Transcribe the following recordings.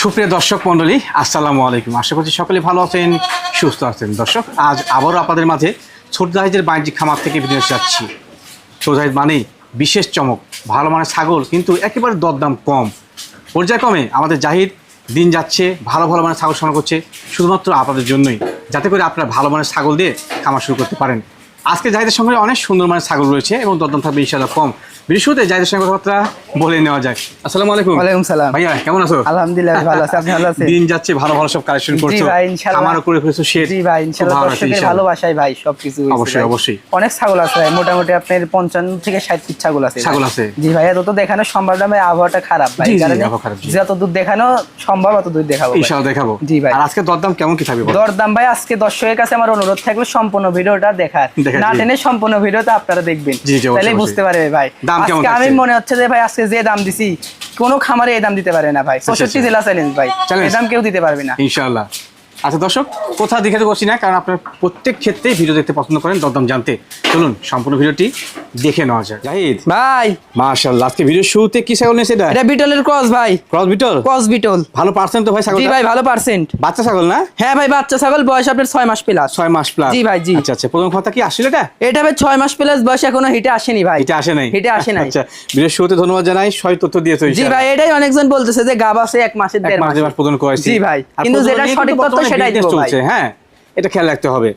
সুপ্রিয় দর্শক মণ্ডলী আসসালামু আলাইকুম। আশা করছি সকলে ভালো আছেন, সুস্থ আছেন। দর্শক, আজ আবারও আপনাদের মাঝে ছোট জাহাজের বাণিজ্যিক খামার থেকে যাচ্ছি। ছোট জাহাজ মানেই বিশেষ চমক, ভালো মানের ছাগল, কিন্তু একেবারে দরদাম কম। পর্যায়ক্রমে আমাদের জাহিদ দিন যাচ্ছে, ভালো ভালো মানের ছাগল সংগ্রহ করছে, শুধুমাত্র আপনাদের জন্যই, যাতে করে আপনারা ভালো মানের ছাগল দিয়ে খামার শুরু করতে পারেন। আজকে জাহিদের সঙ্গে অনেক সুন্দর মানের ছাগল রয়েছে এবং দরদাম থাকবে ইনশাআল্লাহ কম বিশুতে জাহিদের সঙ্গে কথাবার্তা বলে নেওয়া যায় আসসালামু আলাইকুম ওয়ালাইকুম সালাম। ভাইয়া কেমন আছো আলহামদুলিল্লাহ ভালো আছে আপনি ভালো আছেন দিন যাচ্ছে ভালো ভালো সব কালেকশন করছ জি ভাই, ইনশাআল্লাহ। আমারও করে ফেলেছো শেড জি ভাই ইনশাআল্লাহ দর্শকের ভালোবাসায় ভাই সবকিছু হয়েছে অবশ্যই, অবশ্যই। অনেক ছাগল আছে ভাই মোটামুটি আপনার পঞ্চান্ন থেকে ষাট পিস ছাগল আছে। ছাগল আছে। জি ভাই এত তো দেখানো সম্ভব না ভাই আবহাওয়াটা খারাপ ভাই কারণ। যত দূর দেখানো সম্ভব অত দূর দেখাবো। ইনশাআল্লাহ দেখাবো জি ভাই। আর আজকে দরদাম কেমন কি থাকবে দরদাম ভাই আজকে দর্শকের কাছে আমার অনুরোধ থাকবে সম্পূর্ণ ভিডিওটা দেখার, না। টেনে সম্পূর্ণ ভিডিওটা আপনারা দেখবেন তাহলে বুঝতে। পারবে ভাই আজকে আমি মনে হচ্ছে যে ভাই আজকে যে দাম দিছি কোনো খামারে এই দাম দিতে পারে না ভাই চৌষট্টি আচ্ছা। জেলা চ্যালেঞ্জ ভাই? এই দাম কেউ দিতে পারবে না ইনশাআল্লাহ আচ্ছা দর্শক কোথা দেখাতে করছি না কারণ আপনার প্রত্যেক ক্ষেত্রেই ভিডিও দেখতে পছন্দ করেন দরদাম জানতে। চলুন সম্পূর্ণ ভিডিওটি দেখে নেওয়া যায় জাহিদ। ভাই। মাশাআল্লাহ আজকে ভিডিও শুরুতে কি ছাগল নিয়েছে এটা? এটা বিটলের ক্রস ভাই। Cross beetle? Cross beetle. ভালো পার্সেন্ট তো ভাই ছাগল জি ভাই ভালো পার্সেন্ট বাচ্চা ছাগল না? হ্যাঁ ভাই বাচ্চা ছাগল বয়স আপনার ছয় মাস প্লাস ছয় মাস প্লাস জি ভাই, জি। আচ্ছা আচ্ছা প্রথম কথা কি আসলে এটা? এটা ভাই ছয় মাস প্লাস বয়স এখনও হিটে আসেনি ভাই। এটা আসে নাই? হিটে আসে নাই। আচ্ছা ভিডিও শুরুতে ধন্যবাদ জানাই সই তথ্য দিয়েছ জি ভাই এটাই অনেকজন বলতেছে যে গাব আছে এক মাসের এক দেড় মাস মাস দুই মাস প্রদান করেছি জি ভাই কিন্তু যেটা সঠিক তথ্য সেটাই চলছে, হ্যাঁ এটা খেয়াল রাখতে হবে।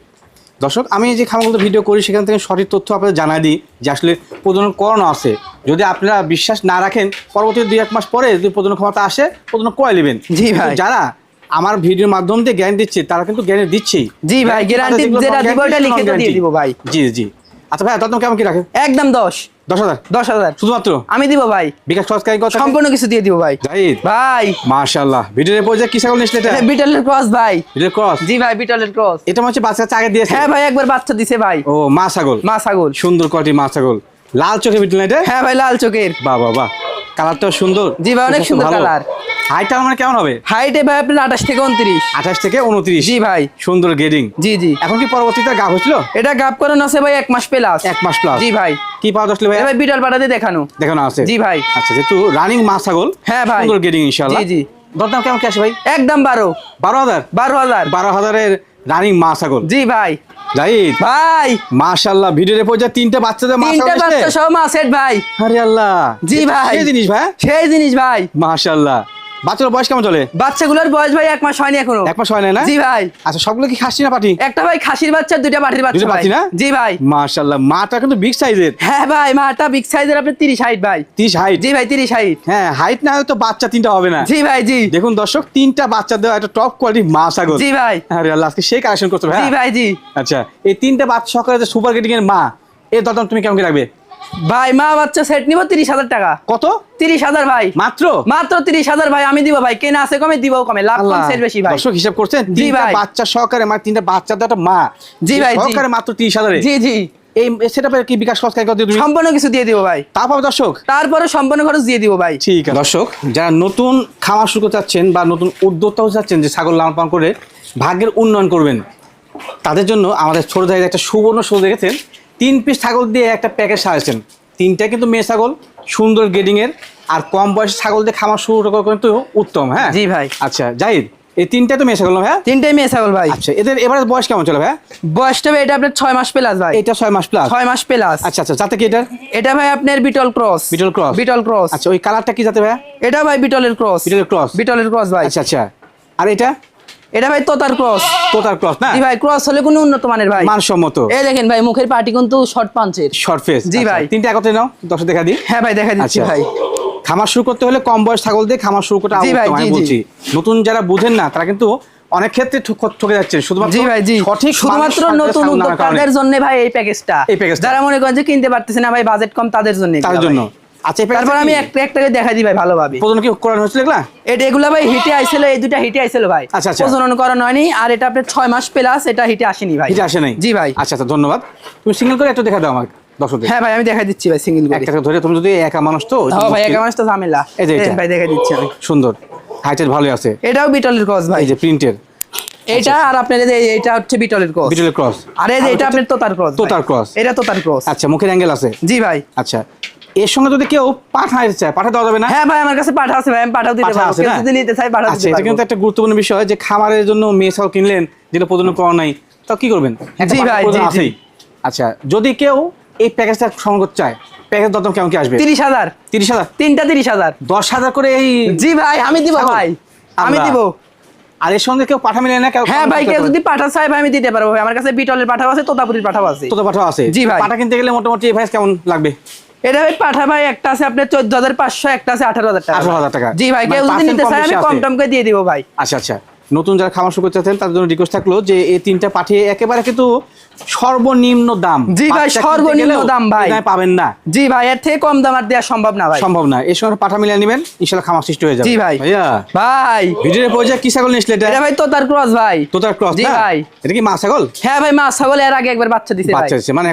দর্শক আমি যে খামারগুলো ভিডিও করি সেখান থেকে সঠিক তথ্য আপনাদের জানাই দিই যে আসলে প্রজনন করানো আছে। যদি আপনারা বিশ্বাস না রাখেন পরবর্তী দুই এক মাস পরে যদি প্রজনন ক্ষমতা আসে প্রজনন কয় নেবেন। জি ভাই। যারা আমার ভিডিওর মাধ্যম দিয়ে জ্ঞান দিচ্ছে তারা কিন্তু জ্ঞান দিচ্ছেই। জি ভাই, গ্যারান্টি যেটা দিব ওটা লিখে দিয়ে দিব ভাই। জি জি। আচ্ছা ভাই দরদাম কেমন কি রাখেন? একদম দশ। দশ হাজার? দশ হাজার। শুধুমাত্র? আমি দিব ভাই। বিকাশ খরচ কথা সম্পূর্ণ কিছু দিয়ে দিব ভাই। জাহিদ। ভাই। মাশাআল্লাহ। ভিডিওর পর্যায়ে কি ছাগল নিয়েছিল এটা? বিটলের ক্রস ভাই। ভিডিওর ক্রস? জি ভাই বিটলের ক্রস। এটা হচ্ছে বাচ্চা আগে দিয়েছে। হ্যাঁ ভাই একবার বাচ্চা দিছে ভাই। ও মা ছাগল। মা ছাগল। সুন্দর কয়টি মা ছাগল। লাল চোখে বিটল এটা? হ্যাঁ ভাই লাল চোখের। বাহ বাহ বাহ। কালারটাও সুন্দর। জি ভাই, অনেক সুন্দর colour। হাইটটা মানে কেমন হবে? হাইটে ভাই আপনার আঠাশ থেকে উনত্রিশ। আঠাশ থেকে উনত্রিশ। জি ভাই। সুন্দর গেডিং জি জি। এখন কি পরবর্তীতে গা হয়েছিল? এটা গাপ করানো আছে ভাই এক মাস প্লাস এক মাস প্লাস জি ভাই। কি পাওয়া ভাই বিটল পাঠাতে দেখানো। দেখানো আছে। জি ভাই। আচ্ছা যেহেতু রানিং মা ছাগল হ্যাঁ ভাই। সুন্দর গেডিং ইনশাআল্লাহ। জি, জি। দরদাম কেমন কি আসে ভাই? একদম বারো। বারো হাজার? বারো হাজার। বারো হাজারের রানিং মা ছাগল। জি ভাই। জাহিদ ভাই। মাশাআল্লাহ ভিডিওর পর্যায়ে তিনটা বাচ্চাদের মা তিনটা বাচ্চা এসছে? মা সেট ভাই। আরে আল্লাহ। জি ভাই। সেই জিনিস ভাই? সেই জিনিস ভাই। মাশাআল্লাহ। বাচ্চার বয়স কেমন চলে? বাচ্চাগুলোর বয়স ভাই এক মাস হয়নি এখনও। এক মাস হয় না? জি ভাই। আচ্ছা সবগুলো কি খাসি না পাটি? একটা ভাই খাসির বাচ্চা দুইটা বাটির বাচ্চা পাটি না? জি ভাই। মাশাআল্লাহ মাটা কিন্তু বিগ সাইজের হ্যাঁ ভাই মাটা বিগ সাইজের আপনার তিরিশ হাইট ভাই। তিরিশ হাইট জি ভাই তিরিশ হাইট হ্যাঁ হাইট না তো বাচ্চা তিনটা হবে না। জি ভাই জি। দেখুন দর্শক তিনটা বাচ্চা দেওয়া একটা টপ কোয়ালিটি মা ছাগল জি ভাই। আরে আল্লাহ আজকে সেই কালেকশন করতে হবে জি? ভাই জি। আচ্ছা এই তিনটা বাচ্চা সকালে যে সুপার গেটিং এর মা এর দরদাম তুমি কেমন কি রাখবে? ভাই মা বাচ্চা সেট নিব তিরিশ হাজার টাকা। কত? তিরিশ হাজার ভাই। মাত্র? মাত্র তিরিশ হাজার ভাই আমি দিব ভাই। কেনা আছে কমে দিব কমে লাভ কম সেট বেশি ভাই। দর্শক হিসাব করছেন জি ভাই। বাচ্চা সহকারে মানে তিনটা বাচ্চা একটা মা। জি ভাই, সহকারে মাত্র তিরিশ হাজারে। জি জি। এই সেটা কি বিকাশ খরচ দিয়ে সম্পূর্ণ কিছু দিয়ে দিব ভাই। দর্শক? তারপরে সম্পূর্ণ খরচ দিয়ে দিব ভাই। ঠিক আছে। দর্শক যারা নতুন খামার শুরু চাচ্ছেন বা নতুন উদ্যোক্তা চাচ্ছেন যে ছাগল লালন পালন করে ভাগ্যের উন্নয়ন করবেন তাদের জন্য আমাদের ছোট জায়গায় একটা সুবর্ণ সুযোগ দেখেছেন। তিন পিস ছাগল দিয়ে একটা প্যাকেজ সাজাচ্ছেন তিনটা কিন্তু মেয়ে ছাগল সুন্দর গেডিং এর আর কম বয়সে ছাগল দিয়ে খামার শুরু করা কিন্তু উত্তম হ্যাঁ? জি ভাই। আচ্ছা জাহিদ এই তিনটা তো মেয়ে ছাগল ভাই তিনটাই মেয়ে ছাগল ভাই। আচ্ছা এদের এবারে বয়স কেমন চলে ভাই বয়সটা ভাই এটা আপনার ছয় মাস প্লাস ভাই। এটা ছয় মাস প্লাস ছয় মাস প্লাস আচ্ছা আচ্ছা যাতে কি এটা? এটা ভাই আপনার Beetal cross Beetal cross Beetal cross আচ্ছা ওই কালারটা কি যাতে ভাই এটা ভাই বিটলের ক্রস বিটলের ক্রস বিটলের ক্রস ভাই। আচ্ছা আচ্ছা। আর এটা? এটা ভাই তোতার ক্রস। তোতার ক্রস না? জি ভাই ক্রস হলে কোনো উন্নত মানের ভাই। মানসম্মত। এই দেখেন ভাই মুখের পাটি কিন্তু শর্ট পাঞ্চের শর্ট ফেস জি ভাই। তিনটা একত্রে নাও দশ দেখা দিই। হ্যাঁ ভাই দেখা দিচ্ছি আচ্ছা। ভাই। খামার শুরু করতে হলে কম বয়স ছাগল দিয়ে খামার শুরু করতে আমি। বলছি। নতুন যারা বুঝেন না তারা কিন্তু অনেক ক্ষেত্রে ঠকে যাচ্ছে শুধুমাত্র জি ভাই জি। সঠিক শুধুমাত্র নতুন উদ্যোক্তাদের জন্য ভাই এই প্যাকেজটা এই প্যাকেজটা। যারা মনে করেন যে কিনতে পারতেছে না ভাই বাজেট কম তাদের জন্য তার জন্য। আচ্ছা তারপর আমি একটা একটাকে দেখা দিই ভাই ভালোভাবে। প্রথম কি করানো হয়েছিল এগুলা? এটা এগুলা ভাই হিটে আইছিল এই হিটে আইছিল ভাই। আচ্ছা, আচ্ছা। প্রজনন করানো হয়নি আর এটা আপনার ছয় মাস প্লাস এটা হিটে আসেনি ভাই। এটা আসে নাই? জি ভাই। আচ্ছা আচ্ছা ধন্যবাদ। তুমি সিঙ্গেল করে একটু দেখা দাও আমাকে দর্শকদের। হ্যাঁ ভাই আমি দেখা দিচ্ছি ভাই সিঙ্গেল করে। একটা ধরে তুমি যদি একা মানুষ তো হ্যাঁ ভাই একা মাস তো ঝামেলা। এই যে ভাই দেখা দিচ্ছি আমি। সুন্দর। হাইটের ভালোই আছে। এটাও বিটলের ক্রস ভাই। এই যে প্রিন্টের এটা আর আপনার এটা হচ্ছে বিটলের ক্রস বিটলের ক্রস আর এই যে এটা আপনার তোতার ক্রস তোতার cross। এটা তোতার ক্রস আচ্ছা মুখের অ্যাঙ্গেল আছে? জি ভাই। আচ্ছা। এর সঙ্গে যদি কেউ পাঠা নিতে চায় পাঠা দেওয়া যাবে না? হ্যাঁ ভাই আমার কাছে পাঠা আছে ভাই আমি পাঠাও দিতে পারব। কেউ যদি নিতে চাই পাঠাও আচ্ছা দিতে এটা কিন্তু একটা গুরুত্বপূর্ণ বিষয় যে খামারের জন্য মেয়ে কিনলেন যেটা প্রজনন করা নাই তা কি করবেন? জি ভাই, জি, জি। আচ্ছা যদি কেউ এই প্যাকেজটা সংগ্রহ করতে চায় প্যাকেজ দরদাম কেমন কি আসবে? তিরিশ হাজার। তিরিশ হাজার? তিনটা তিরিশ হাজার। দশ হাজার করে এই জি ভাই আমি দিব ভাই আমি দিব। আর এর সঙ্গে কেউ পাঠা মিলে না কেউ হ্যাঁ ভাই কেউ যদি পাঠা চাই ভাই আমি দিতে পারব ভাই। আমার কাছে বিটলের পাঠাও আছে তোতাপুরির পাঠাও আছে। তো পাঠা আছে। জি ভাই। পাঠা কিনতে গেলে মোটামুটি এই ভাইস কেমন লাগবে? এটা ভাই পাঠা ভাই একটা আছে আপনার চোদ্দ হাজার পাঁচশো একটা আছে আঠারো হাজার টাকা। 18,000 টাকা। জি ভাই মানে কেউ যদি নিতে কম আমি কম টম করে দিয়ে দিব ভাই। আচ্ছা আচ্ছা। নতুন যারা খামার শুরু করতে চাচ্ছেন তাদের জন্য রিকোয়েস্ট থাকল যে এই তিনটা পাঠিয়ে একেবারে কিন্তু সর্বনিম্ন দাম। জি ভাই, সর্বনিম্ন দাম ভাই। পাবেন না। জি ভাই এর থেকে কম দাম আর দেওয়া সম্ভব না ভাই। সম্ভব না। এর সঙ্গে পাঠা মিলিয়ে নেবেন খামার সৃষ্টি হয়ে যাবে। জি ভাই। ভাই। ভিডিওর কি ছাগল নিয়েছিল এটা? এটা ভাই তোতার ক্রস ভাই। তো তার ক্রস জি ভাই। এটা কি মা ছাগল? হ্যাঁ ভাই মা ছাগল এর আগে একবার বাচ্চা বাচ্চা মানে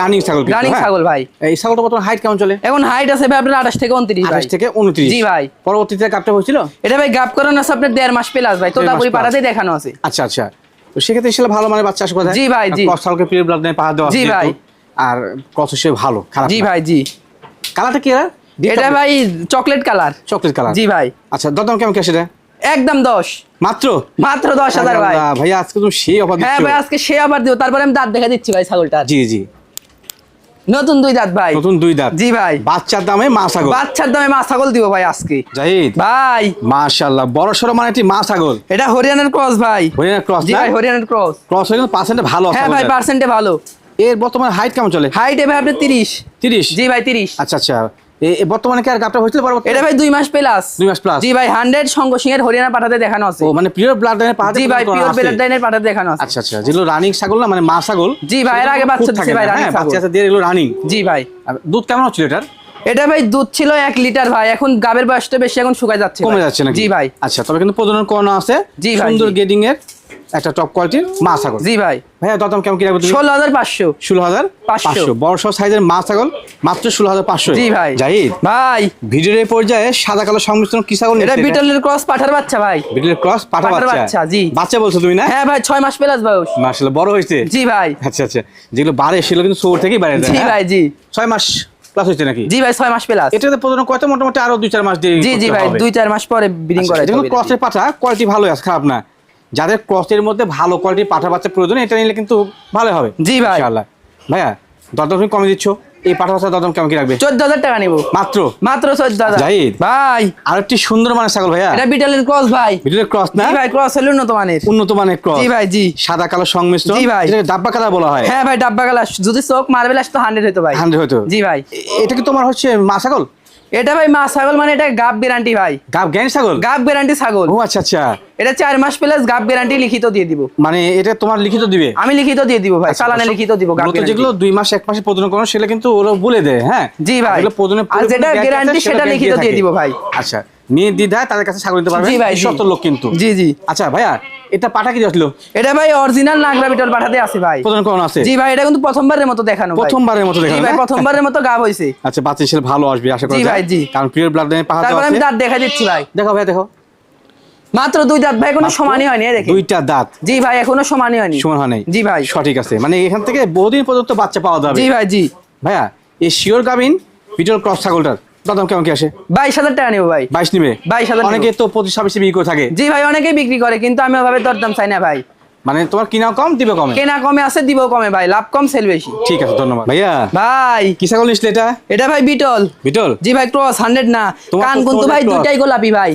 রানিং ছাগল রানিং হ্যাঁ? ছাগল ভাই। এই ছাগলটা বর্তমানে হাইট কেমন চলে? এখন হাইট আছে ভাই আপনার আঠাশ থেকে উনত্রিশ ভাই। আঠাশ থেকে উনত্রিশ। জি ভাই। পরবর্তীতে কাপটা হয়েছিল? এটা ভাই গাপ করানো আছে আপনার দেড় মাস প্লাস ভাই। তোতাপুরি plus। পাড়াতে দেখানো আছে। আচ্ছা আচ্ছা। তো সেক্ষেত্রে ইনশাল্লাহ ভালো মানে বাচ্চা আসবে জি ভাই, জি। কষ্টকে পিওর ব্লাড নেই পাহাড় দেওয়া জি ভাই। আর কত সে ভালো খারাপ জি ভাই জি। কালারটা কি এটা ভাই চকলেট কালার চকলেট কালার জি ভাই। আচ্ছা দরদাম কেমন কেসে এটা? একদম দশ। মাত্র? মাত্র দশ হাজার ভাই। ভাইয়া আজকে তো সেই অফার হ্যাঁ ভাই আজকে সেই অফার দিও। তারপরে আমি দাঁত দেখা দিচ্ছি ভাই ছাগলটা জি জি। নতুন দুই দাঁত ভাই। নতুন দুই দাঁত। জি ভাই। বাচ্চার দামে মা ছাগল। বাচ্চার দামে মা ছাগল দিব ভাই আজকে। জাহিদ। ভাই। মাশাআল্লাহ বড় সরো মানে একটি মা ছাগল? এটা হরিয়ানার ক্রস ভাই। হরিয়ানার ক্রস জি ভাই হরিয়ানার ক্রস। ক্রস হয়ে কিন্তু পার্সেন্টে ভালো আছে হ্যাঁ ভাই পার্সেন্টে ভালো। এর বর্তমানে হাইট কেমন চলে? হাইট এ ভাই আপনার তিরিশ। তিরিশ? জি ভাই তিরিশ। আচ্ছা আচ্ছা। বর্তমানে কি আর হয়েছিল পরবর্তী এটা ভাই দুই মাস প্লাস দুই মাস plus। জি ভাই হান্ড্রেড সঙ্গ সিং এর হরিয়ানা পাঠাতে দেখানো আছে। ও মানে পিওর ব্লাড লাইনের পাহাড়ে জি ভাই পিওর বেলার ডাইনের পাঠাতে দেখানো আছে। আচ্ছা আচ্ছা যেগুলো রানিং ছাগল না মানে মা ছাগল জি ভাই, এর আগে বাচ্চা দিছে ভাই, না, running হ্যাঁ। বাচ্চা আছে দিয়ে এগুলো রানিং জি ভাই। দুধ কেমন হচ্ছিল এটার? এটা ভাই দুধ ছিল এক লিটার ভাই এখন গাবের বয়সটা বেশি এখন শুকায় যাচ্ছে কমে যাচ্ছে নাকি? জি ভাই। আচ্ছা তবে কিন্তু প্রজনন করানো আছে। জি ভাই, সুন্দর। গেডিং এর। একটা টপ কোয়ালিটির মা ছাগল। জি ভাই। ভাইয়া দরদাম কেমন কি রাখবে তুমি ষোলো হাজার পাঁচশো। ষোলো হাজার পাঁচশো। বড় সাইজের মা ছাগল মাত্র ষোলো হাজার পাঁচশো। জি ভাই। জাহিদ ভাই। ভিডিওর এই পর্যায়ে সাদা কালো সংমিশ্রণ কি ছাগল এটা বিটলের ক্রস পাঠার বাচ্চা ভাই। বিটলের ক্রস পাঠা পাঠার বাচ্চা। জি। বাচ্চা বলছো তুমি না? হ্যাঁ ভাই ছয় মাস প্লাস বয়স। মার্শাল্লাহ বড় হয়েছে? জি ভাই। আচ্ছা আচ্ছা। যেগুলো বাড়ে সেগুলো কিন্তু শোর থেকেই বাড়ে জি? ভাই জি। ছয় মাস প্লাস হয়েছে নাকি? জি ভাই ছয় মাস প্লাস। এটাতে প্রজনন কয়তো মোটামুটি আরও দুই চার মাস দেরি জি জি ভাই হবে। দুই চার মাস পরে ব্রিডিং করে যেগুলো ক্রসের পাঠা কোয়ালিটি ভালো আছে খারাপ না। যাদের ক্রসের মধ্যে ভালো কোয়ালিটির পাঠা বাচ্চা প্রয়োজন এটা নিলে কিন্তু ভালো হবে। জি ভাই। ইনশাআল্লাহ। ভাইয়া দরদাম তুমি কমে দিচ্ছ? এই পাঠা বাচ্চার দরদাম কেমন কি রাখবে? চোদ্দ হাজার টাকা নিবো। মাত্র? মাত্র চোদ্দ হাজার। জাহিদ। ভাই। আরেকটি সুন্দর মানের ছাগল ভাইয়া। এটা বিটালের ক্রস ভাই। ভিডিওর ক্রস না? ভাই ক্রস হলো উন্নত মানের। উন্নত মানের ক্রস জি ভাই জি। সাদা কালো সংমিশ্রণ। জি ভাই। এটাকে ডাব্বা কালার বলা হয়। হ্যাঁ ভাই ডাব্বা গালাস যদি চোখ মার্বেল আসতো হান্ড্রেড হতো ভাই। হান্ড্রেড হয়তো জি ভাই। এটা কি তোমার হচ্ছে মা ছাগল? এটা ভাই মা ছাগল মানে এটা গাব গ্যারান্টি ভাই। গাব জ্ঞানী ছাগল? গাব গ্যারান্টি ছাগল। ও আচ্ছা আচ্ছা। এটা চার মাস প্লাস গাব গ্যারান্টি লিখিত দিয়ে দিব। মানে এটা তোমার লিখিত দিবে? আমি লিখিত দিয়ে দিব ভাই আচ্ছা, চালানে লিখিত দিব গাব গ্যারান্টি। যেগুলো দুই মাস এক মাসে প্রদান করো সেটা কিন্তু ওরা বলে দেয় হ্যাঁ? জি ভাই। আর যেটা গ্যারান্টি সেটা লিখিত দিয়ে দিব ভাই। আচ্ছা। নিয়ে দ্বিধায় তাদের কাছে ছাগল দিতে পারবে? জি ভাই, জি। লোক কিন্তু। জি জি। আচ্ছা ভাইয়া এটা পাঠা কি যাচ্ছিল এটা ভাই অরিজিনাল নাগরা বিটল পাঠাতে আছে ভাই। প্রজনন করানো আছে? জি ভাই এটা কিন্তু প্রথমবারের মতো দেখানো। প্রথমবারের মতো জি দেখানো ভাই প্রথমবারের মতো গাব হইছে আচ্ছা বাচ্চা ছেলে ভালো আসবে আশা করা জি ভাই, জি। কারণ পিওর ব্লাড লাইনে পাহাড় তারপর আমি দাঁত দেখা দিচ্ছি ভাই। দেখো ভাই দেখো মাত্র দুই দাঁত ভাই কোনো সমানই হয়নি দেখেন। দুইটা দাঁত। জি ভাই এখনও সমানই হয়নি। সমান হয় নাই। জি ভাই। সঠিক আছে। মানে এখান থেকে বহুদিন পর্যন্ত বাচ্চা পাওয়া যাবে। জি ভাই জি। ভাইয়া এই শিওর গাবিন পিটল ক্রস ছাগলটার। দাম কেমন কি আসে? বাইশ হাজার টাকা নেব ভাই। বাইশ নিবে? 22,000 অনেকে তো পঁচিশ ছাব্বিশে বিক্রি করে থাকে। জি ভাই অনেকেই বিক্রি করে কিন্তু আমি ওভাবে দরদাম চাই না ভাই। মানে তোমার কিনা কম দিবে কমে? কেনা কমে আছে দিব কমে ভাই লাভ কম সেল বেশি। ঠিক আছে ধন্যবাদ। ভাইয়া ভাই। কি ছাগল নিসলে এটা? এটা ভাই বিটল। বিটল? জি ভাই ক্রস হান্ড্রেড না। কান কিন্তু ভাই দুইটাই গোলাপি ভাই।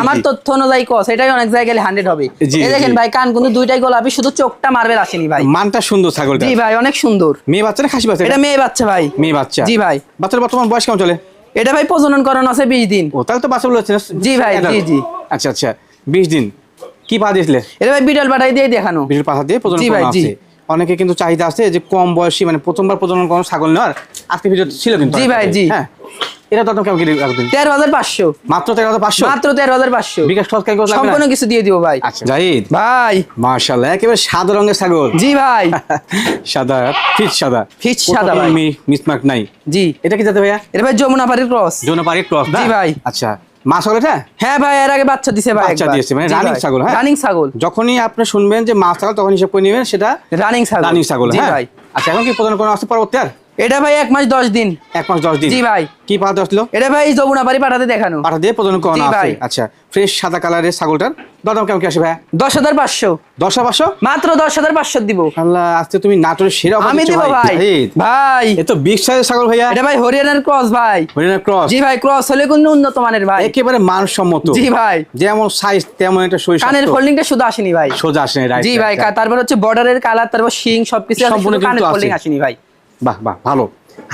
আমার। তথ্য অনুযায়ী ক্রস এটাই অনেক জায়গায় হান্ড্রেড হবে। এই দেখেন ভাই কান কিন্তু দুইটাই গোলাপি শুধু চোখটা মার্বেল আসেনি ভাই। মানটা সুন্দর ছাগলটা জি ভাই অনেক সুন্দর। মেয়ে বাচ্চা না খাসি বাচ্চা এটা এটা? মেয়ে বাচ্চা ভাই। মেয়ে বাচ্চা। জি ভাই। বাচ্চার বর্তমান বয়স কেমন চলে? এটা ভাই প্রজনন করানো আছে বিশ দিন। ও তাহলে তো বাসা বলে জি ভাই, জি, জি। আচ্ছা আচ্ছা। বিশ দিন। কি পা দিয়েছিলে? এটা ভাই বিটল পাঠাই দিয়ে দেখানো। বিড়াল পাঠা দিয়ে প্রজনন করানো। আছে। অনেকে কিন্তু চাহিদা আছে যে কম বয়সী মানে প্রথমবার প্রজনন করানো ছাগল নেওয়ার আজকে ভিডিও ছিল কিন্তু জি ভাই, জি। হ্যাঁ। এটা তো কেমন কি রাখবেন তেরো হাজার পাঁচশো। মাত্র তেরো হাজার পাঁচশো? মাত্র তেরো হাজার পাঁচশো। বিকাশ খরচ সম্পূর্ণ কিছু দিয়ে দিব ভাই। আচ্ছা। জাহিদ। ভাই। মার্শাল্লাহ একেবারে সাদা রঙের ছাগল। জি ভাই। সাদা ফিট সাদা। ফিট সাদা ভাই। মিসমার্ক নাই। জি। এটা কি যাতে ভাইয়া? এটা ভাই যমুনা পাড়ির ক্রস ক্রস জি ভাই। আচ্ছা। মা ছাগল হ্যাঁ ভাই এর আগে বাচ্চা দিছে ভাই বাচ্চা দিয়েছে, মানে ছাগল, হ্যাঁ? রানিং ছাগল। যখনই আপনি শুনবেন যে মা ছাগল তখন হিসাব করে নেবেন সেটা রানিং ছাগল। রানিং ছাগল হ্যাঁ? ভাই। আচ্ছা এখন কি প্রধান করা আছে পরবর্তী আর? এটা ভাই এক মাস দশ দিন। এক মাস দশ দিন। জি ভাই। কি পাঠাতে আসলো? এটা ভাই যমুনা বাড়ি পাঠাতে দেখানো। পাঠা দিয়ে প্রজনন করানো আছে। ভাই। আচ্ছা ফ্রেশ সাদা কালারের ছাগলটার দাদাম কেমন কি আসে ভাই দশ হাজার পাঁচশো। দশ পাঁচশো? মাত্র দশ হাজার পাঁচশো দিব। আল্লাহ আজকে তুমি নাটোরের সেরা আমি দিব ভাই। ভাই। এ তো বিগ সাইজের ছাগল ভাইয়া। এটা ভাই হরিয়ানার ক্রস ভাই। হরিয়ানা ক্রস জি ভাই ক্রস হলে কিন্তু উন্নত মানের ভাই। একেবারে মানসম্মত। জি ভাই। যেমন সাইজ তেমন একটা শরীর কানের। ফোল্ডিংটা শুধু আসেনি ভাই। সোজা আসে না, right, জি ভাই তারপর হচ্ছে বর্ডারের কালার তারপর শিং সবকিছু সম্পূর্ণ কানের ফোল্ডিং আসেনি ভাই। বাহ বাহ ভালো।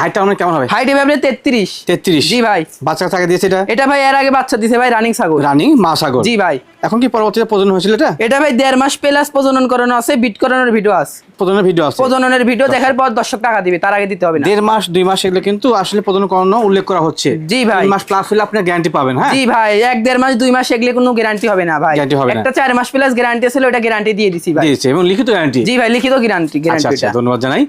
হাইটটা আমার কেমন হবে? হাইট আপনার তেত্রিশ। তেত্রিশ। জি ভাই। বাচ্চা থাকে দিয়েছে এটা? এটা ভাই এর আগে বাচ্চা দিছে ভাই রানিং ছাগল। রানিং মা ছাগল। জি ভাই। এখন কি পরবর্তীতে প্রজনন হয়েছিল এটা? এটা ভাই দেড় মাস প্লাস প্রজনন করানো আছে বিট করানোর ভিডিও আছে। প্রজননের ভিডিও আছে। প্রজননের ভিডিও দেখার পর দর্শক টাকা দিবে তার আগে দিতে হবে না। দেড় মাস দুই মাস এগুলো কিন্তু আসলে প্রজনন করানো উল্লেখ করা হচ্ছে। জি ভাই। মাস প্লাস হলে আপনি গ্যারান্টি পাবেন হ্যাঁ? জি ভাই এক দেড় মাস দুই মাস এগুলো কোনো গ্যারান্টি হবে না ভাই। Guarantee হবে না। একটা চার মাস প্লাস গ্যারান্টি ছিল ওটা গ্যারান্টি দিয়ে দিছি ভাই। দিয়েছে এবং লিখিত গ্যারান্টি জি ভাই লিখিত গ্যারান্টি আচ্ছা গ্যারান্টি আচ্ছা ধন্যবাদ জানাই।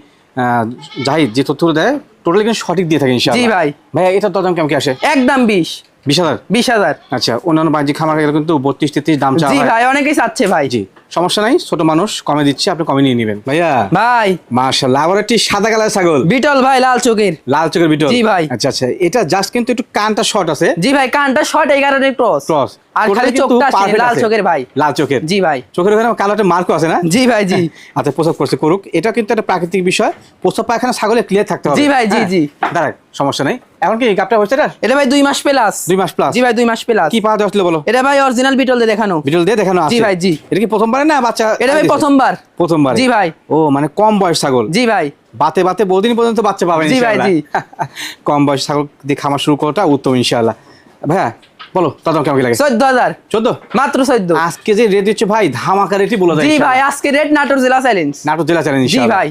জাহিদ যে তথ্য দেয় টোটালি কিন্তু সঠিক দিয়ে থাকে ইনশাআল্লাহ। জি ভাই। ভাই এটা দাম কেমন কি আসে? একদম বিশ। বিশ হাজার? বিশ হাজার। আচ্ছা অন্যান্য বাণিজ্যিক খামার গেলে কিন্তু বত্রিশ তেত্রিশ দাম চাওয়া জি ভাই অনেকেই চাচ্ছে ভাই। জি। সমস্যা নাই ছোট মানুষ কমে দিচ্ছে আপনি কমে নিয়ে নেবেন। ভাইয়া? ভাই। মাশাআল্লাহ আবার একটি সাদা কালার ছাগল। বিটল ভাই লাল চোখের। লাল চোখের ভিতর জি ভাই। আচ্ছা আচ্ছা এটা জাস্ট কিন্তু একটু কানটা শর্ট আছে। জি ভাই কানটা শর্ট এই কারণে ক্রস ক্রস আর খালি চোখটা লাল চোখের ভাই। লাল চোখের। জি ভাই। চোখের ওখানে মার্কও আছে না? জি ভাই জি। আচ্ছা করছে করুক। এটা কিন্তু একটা প্রাকৃতিক বিষয়। প্রসাব পায়খানা ছাগলে ক্লিয়ার থাকতে হবে। জি ভাই, জি, হ্যাঁ? জি। দাঁড়াক সমস্যা নেই। এখন কি গাপটা হয়েছে এটা এটা ভাই দুই মাস প্লাস দুই মাস প্লাস জি ভাই দুই মাস প্লাস কি পাওয়া যাচ্ছিল বলো? এটা ভাই অরিজিনাল বিটল দিয়ে দেখানো। বিটল দিয়ে দেখানো আছে। জি ভাই, জি। এটা কি প্রথমবার না বাচ্চা এটা ভাই প্রথমবার। প্রথমবার। জি ভাই। ও মানে কম বয়স ছাগল। জি ভাই। বাতে বাতে বহুদিন পর্যন্ত বাচ্চা পাবেন জি ভাই, জি। কম বয়স ছাগল দিয়ে খামার শুরু করাটা উত্তম ইনশাআল্লাহ। ভাইয়া বলো দাদা কেমন কি লাগে? চোদ্দ হাজার। চোদ্দ? মাত্র চোদ্দ। আজকে যে রেট দিচ্ছে ভাই ধামাকা রেটই বলে যায় জি ভাই আজকে রেড নাটোর জেলা চ্যালেঞ্জ নাটক জেলা চ্যালেঞ্জ জি ভাই।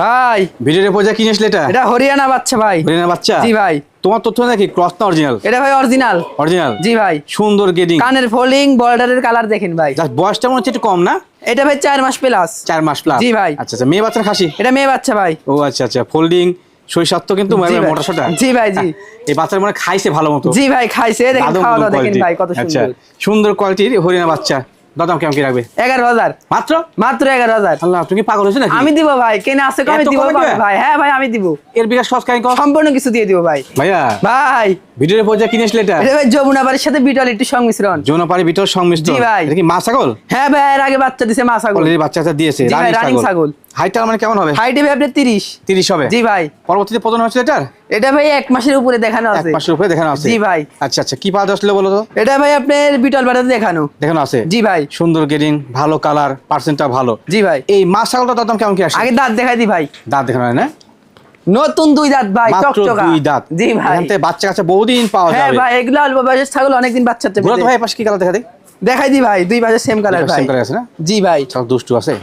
ভাই ভিডিওর পর্যায়ে কিনে আসলে এটা? এটা হরিয়ানা বাচ্চা ভাই। হরিয়ানা বাচ্চা? জি ভাই। তোমার তথ্য নাকি? ক্রস না অরিজিনাল এটা ভাই অরিজিনাল অরিজিনাল জি ভাই। সুন্দর গেডিং কানের ফোল্ডিং বর্ডারের কালার দেখেন ভাই। জাস্ট বয়সটা মনে হচ্ছে একটু কম না? এটা ভাই চার মাস প্লাস চার মাস প্লাস জি ভাই। আচ্ছা আচ্ছা মেয়ে বাচ্চার খাসি? এটা মেয়ে বাচ্চা ভাই। ও আচ্ছা আচ্ছা ফোল্ডিং শৈশব তো কিন্তু জি ভাই। মোটা সোটা জি ভাই, জি। এই বাচ্চার মনে খাইছে ভালো মতো। জি ভাই খাইছে। দেখেন খাওয়া দাওয়া দেখেন ভাই কত আচ্ছা সুন্দর। সুন্দর কোয়ালিটির হরিয়ানা বাচ্চা। দাদাম কেমন কি রাখবে? এগারো হাজার। মাত্র? মাত্র এগারো হাজার। আল্লাহ তুমি পাগল হয়েছে নাকি? আমি দিব ভাই কেনে আছে কমে দিব ভাই? হ্যাঁ ভাই আমি দিব। এর বিকাশ সম্পূর্ণ কিছু দিয়ে দিব ভাই। ভাইয়া ভাই। ভিডিওর পর্যায়ে কিনে আসলে এটা? ভাই সাথে বিটল একটু সংমিশ্রণ। যৌনপাড়ি ভিতর সংমিশ্রণ। জি ভাই। এটা কি মা ছাগল? হ্যাঁ ভাই এর আগে বাচ্চা দিছে মা ছাগল। বাচ্চাটা দিয়েছে রানিং ছাগল। হাইটটা মানে কেমন হবে? হাইট হবে আপনার তিরিশ। তিরিশ হবে? জি ভাই। পরবর্তীতে হচ্ছে এটার? এটা ভাই এক মাসের উপরে দেখানো এক মাসের উপরে দেখানো আছে। জি ভাই। আচ্ছা আচ্ছা কি পাওয়া যাচ্ছিল বলো তো? এটা ভাই আপনার বিটল বাড়িতে দেখানো। দেখানো আছে। জি ভাই। সুন্দর গেডিং ভালো কালার পার্সেন্টটা ভালো। জি ভাই। এই মা ছাগলটা দাম কেমন কি আসে? আগে দাঁত দেখাই দি ভাই। দাঁত দেখানো হয় না? নতুন দুই দাঁত ভাই চকচকা। দুই দাঁত। জি ভাই। এখান বাচ্চা কাছে বহুদিন পাওয়া হ্যাঁ ভাই এগুলো অল্প বয়সের ছাগল অনেকদিন বাচ্চা চাচ্ছে ঘুরে তো ভাই পাশে কি কালার দেখা দেখাই দি ভাই দুই পাশে সেম কালার ভাই। সেম কালার আছে না? জি ভাই। ছাগল দুষ্টু আছে?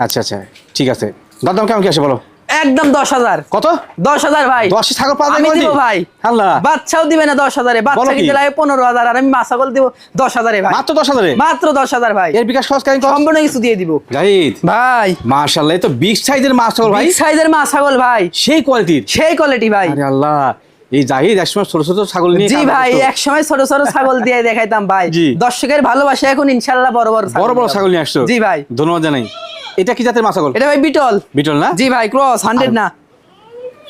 আচ্ছা আচ্ছা। ঠিক আছে। দাম কেমন কি আসে বলো? একদম দশ হাজার। কত? দশ হাজার ভাই। দশ ছাগল পাওয়া আমি দিব ভাই। আল্লাহ। বাচ্চাও দিবে না দশ হাজারে। বাচ্চা কিনতে লাগে পনেরো হাজার। আর আমি মা ছাগল দিব দশ হাজারে ভাই। মাত্র দশ হাজারে? মাত্র দশ হাজার ভাই। এর বিকাশ কাহিনী সম্পূর্ণ কিছু দিয়ে দিব। জাহিদ। ভাই। তো বিগ সাইজের মাছ ছাগল ভাই। সাইজের মা ছাগল ভাই। সেই কোয়ালিটির সেই কোয়ালিটি ভাই। আরে আল্লাহ। এই জাহিদ একসময় ছোট ছোট ছাগল নিয়ে জি ভাই করতো। এক সময় ছোট ছোট ছাগল দিয়ে দেখাইতাম ভাই। দর্শকের ভালোবাসা এখন ইনশাল্লাহ বড় বড় বড় বড় ছাগল নিয়ে আসছো? জি ভাই। ধন্যবাদ জানাই। এটা কি জাতের মাছ ছাগল এটা ভাই বিটল। বিটল না? জি ভাই ক্রস হান্ড্রেড না।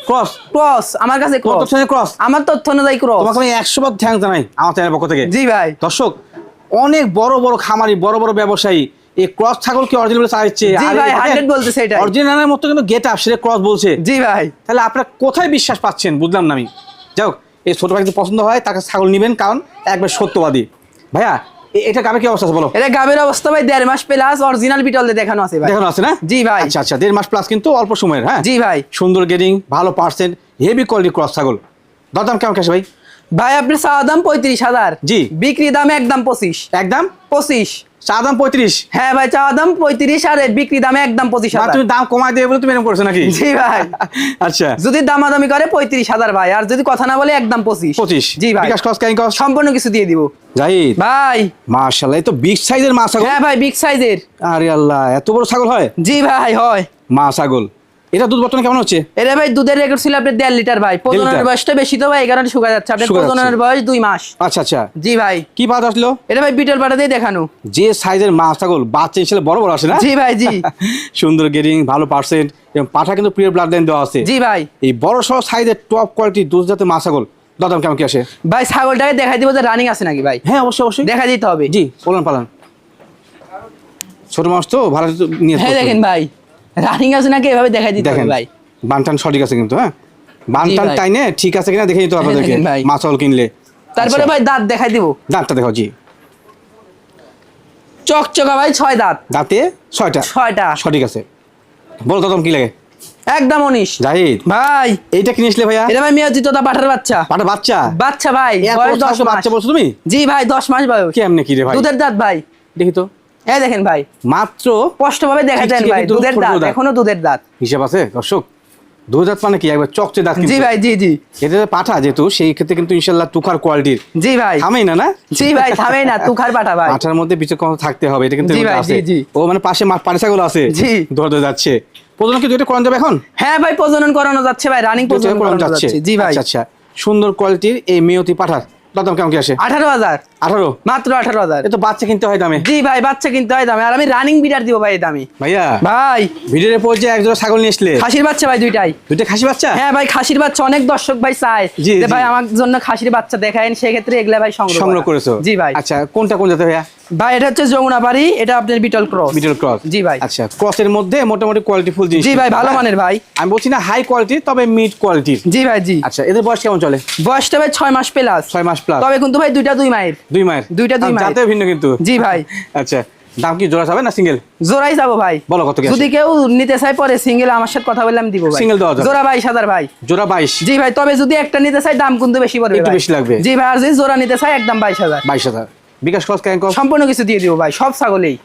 ক্রস ক্রস আমার কাছে কত ক্রস ক্রস আমার তথ্য অনুযায়ী ক্রস তোমাকে আমি একশো বার থ্যাংক জানাই আমার চ্যানেল পক্ষ থেকে। জি ভাই। দর্শক অনেক বড় বড় খামারি বড় বড় ব্যবসায়ী এই ক্রস ছাগল কি অরিজিনাল চাইছে? জি ভাই, 100 বলতেছে এটাই। অরিজিনালের মতো কিন্তু গেট আপ সেটা ক্রস বলছে। জি ভাই। তাহলে আপনারা কোথায় বিশ্বাস পাচ্ছেন? বুঝলাম না আমি। যাই হোক এই ছোট ভাই যদি পছন্দ হয় তাকে ছাগল নেবেন কারণ একবার সত্যবাদী। ভাইয়া এটা গাবে কি অবস্থা বলো? এটা গাবের অবস্থা ভাই দেড় মাস প্লাস অরিজিনাল বিটল দেখানো আছে ভাই। দেখানো আছে না? জি ভাই। আচ্ছা আচ্ছা দেড় মাস প্লাস কিন্তু অল্প সময়ের হ্যাঁ? জি ভাই। সুন্দর গেডিং ভালো পার্সেন্ট হেভি কোয়ালিটি ক্রস ছাগল। দরদাম কেমন কাছে ভাই? ভাই আপনার চাওয়া দাম পঁয়ত্রিশ হাজার। জি। বিক্রি দাম একদম পঁচিশ। একদম? পঁচিশ। চা দাম পঁয়ত্রিশ। হ্যাঁ ভাই দাম পঁয়ত্রিশ আর বিক্রি দামে একদম পঁচিশ হাজার। তুমি দাম কমায় দেবে বলে তুমি এরকম করছ নাকি? জি ভাই। আচ্ছা। যদি দামাদামি করে পঁয়ত্রিশ হাজার ভাই আর যদি কথা না বলে একদম পঁচিশ। পঁচিশ। জি ভাই। বিকাশ কস কাহিনী কস সম্পূর্ণ কিছু দিয়ে দিব। জাহিদ। ভাই। মার্শাল্লাহ এই তো বিগ সাইজের হ্যাঁ ভাই বিগ সাইজের আরে আল্লাহ এত বড় ছাগল হয়? জি ভাই হয়। মা ছাগল। এটা দুধ বর্তমানে কেমন হচ্ছে? এটা ভাই দুধের রেকর্ড ছিল আপনার দেড় লিটার ভাই। প্রজননের? বয়সটা বেশি তো ভাই এই কারণে শুকা যাচ্ছে। আপনার প্রজননের বয়স দুই মাস। আচ্ছা আচ্ছা। জি ভাই। কি পাত আসলো? এটা ভাই বিটল পাটা দিয়ে দেখানো। যে সাইজের মাছ ছাগল বাচ্চা হিসেবে বড় বড় আসে না? জি ভাই জি। সুন্দর গেরিং ভালো পার্সেন্ট এবং পাঠা কিন্তু প্রিয় ব্লাড লাইন দেওয়া আছে। জি ভাই। এই বড় সড় সাইজের টপ কোয়ালিটি দুধ জাতের মাছ ছাগল দাদাম কেমন কি আসে? ভাই ছাগলটাকে দেখাই দিব যে রানিং আছে নাকি ভাই। হ্যাঁ অবশ্যই অবশ্যই। দেখা দিতে হবে। জি পালান পালান। ছোট মাছ তো ভালো নিয়ে হ্যাঁ দেখেন ভাই। রানিং আছে নাকি এভাবে দেখাই দিতে দেখেন ভাই? বানটান সঠিক আছে কিন্তু হ্যাঁ? বানটান ভাই। টাইনে ঠিক আছে কিনা দেখে নিতে হবে আপনাদেরকে দেখেন ভাই। মাছ ছাগল কিনলে। তারপরে আচ্ছা, ভাই দাঁত দেখাই দিব। দাঁতটা দেখো জি। চকচকা ভাই ছয় দাঁত। দাঁতে ছয়টা। ছয়টা। সঠিক আছে। বলো দাদম কি লাগে? একদম উনিশ জাহিদ। ভাই। এইটা কিনেছিলে ভাইয়া? এটা ভাই মেয়াজি তোতা পাঠার বাচ্চা। পাটা বাচ্চা? বাচ্চা ভাই বয়স দশ বাচ্চা বলছো তুমি? জি ভাই দশ মাস বয়স। কেমনে কি রে ভাই? দুধের দাঁত ভাই। দেখি তো। এই দেখেন ভাই মাত্র স্পষ্ট ভাবে দেখা যায় ভাই দুধের দাঁত। এখনও দুধের দাঁত। হিসাব আছে? দর্শক দুধ দাঁত মানে কি? একবার চকচে দাঁত জি ভাই জি জি। এটা পাঠা যেহেতু সেই ক্ষেত্রে কিন্তু ইনশাল্লাহ তুখার কোয়ালিটির। জি ভাই। থামেই না না? জি ভাই থামে না তুখার পাঠা ভাই। পাঠার মধ্যে থাকতে হবে এটা কিন্তু জি ভাই, আছে। জি, জি। ও মানে পাশে আছে। জি। যাচ্ছে। প্রথমে কি দুইটা করানো যাবে এখন? হ্যাঁ ভাই প্রজনন করানো যাচ্ছে ভাই রানিং প্রজনন করানো করানো যাচ্ছে। জি ভাই। আচ্ছা আচ্ছা। সুন্দর কোয়ালিটির এই মেয়তি পাঠার। দাম কেমন কি আসে? আঠারো হাজার। আঠারো? মাত্র আঠারো হাজার। এ বাচ্চা কিনতে হয় দামে। জি ভাই বাচ্চা কিনতে হয় দামে। আর আমি রানিং বিডার দিব ভাই দামে। ভাইয়া ভাই। ভিডিওর পর্যায়ে একজোড়া ছাগল নিয়ে আসলে। খাসির বাচ্চা ভাই দুইটাই। দুইটা খাসি বাচ্চা? হ্যাঁ ভাই খাসির বাচ্চা অনেক দর্শক ভাই চায়। জি, যে ভাই আমার জন্য খাসির বাচ্চা দেখায় সেক্ষেত্রে এগুলা ভাই সংগ্রহ সংগ্রহ করেছ? জি ভাই। আচ্ছা কোনটা কোন জাতে ভাইয়া? ভাই এটা হচ্ছে যমুনা বাড়ি এটা আপনার বিটল ক্রস মিডল ক্রস জি ভাই। আচ্ছা ক্রসের মধ্যে মোটামুটি কোয়ালিটি ফুল জিনিস। জি ভাই ভালো মানের ভাই। আমি বলছি না হাই কোয়ালিটি তবে মিড কোয়ালিটির জি ভাই জি। আচ্ছা এদের বয়স কেমন চলে? বয়সটা ভাই ছয় মাস প্লাস ছয় মাস প্লাস তবে কিন্তু ভাই দুইটা দুই মায়ের। দুই মায়ের। দুইটা দুই মায়ের। জাতেও ভিন্ন কিন্তু। জি ভাই। আচ্ছা দাম কি জোড়া যাবে না সিঙ্গেল জোড়াই যাব ভাই। বলো কত যদি কেউ নিতে চাই পরে সিঙ্গেল আমার সাথে কথা বললে আমি দিব ভাই। Single দেওয়া জোড়া বাইশ হাজার ভাই। জোড়া বাইশ। জি ভাই তবে যদি একটা নিতে চাই দাম কিন্তু বেশি পড়বে একটু বেশি লাগবে। জি ভাই আর যদি জোড়া নিতে চাই একদম বাইশ হাজার। বাইশ হাজার। বিকাশ সম্পূর্ণ কিছু দিয়ে দিব ভাই সব ছাগলেই।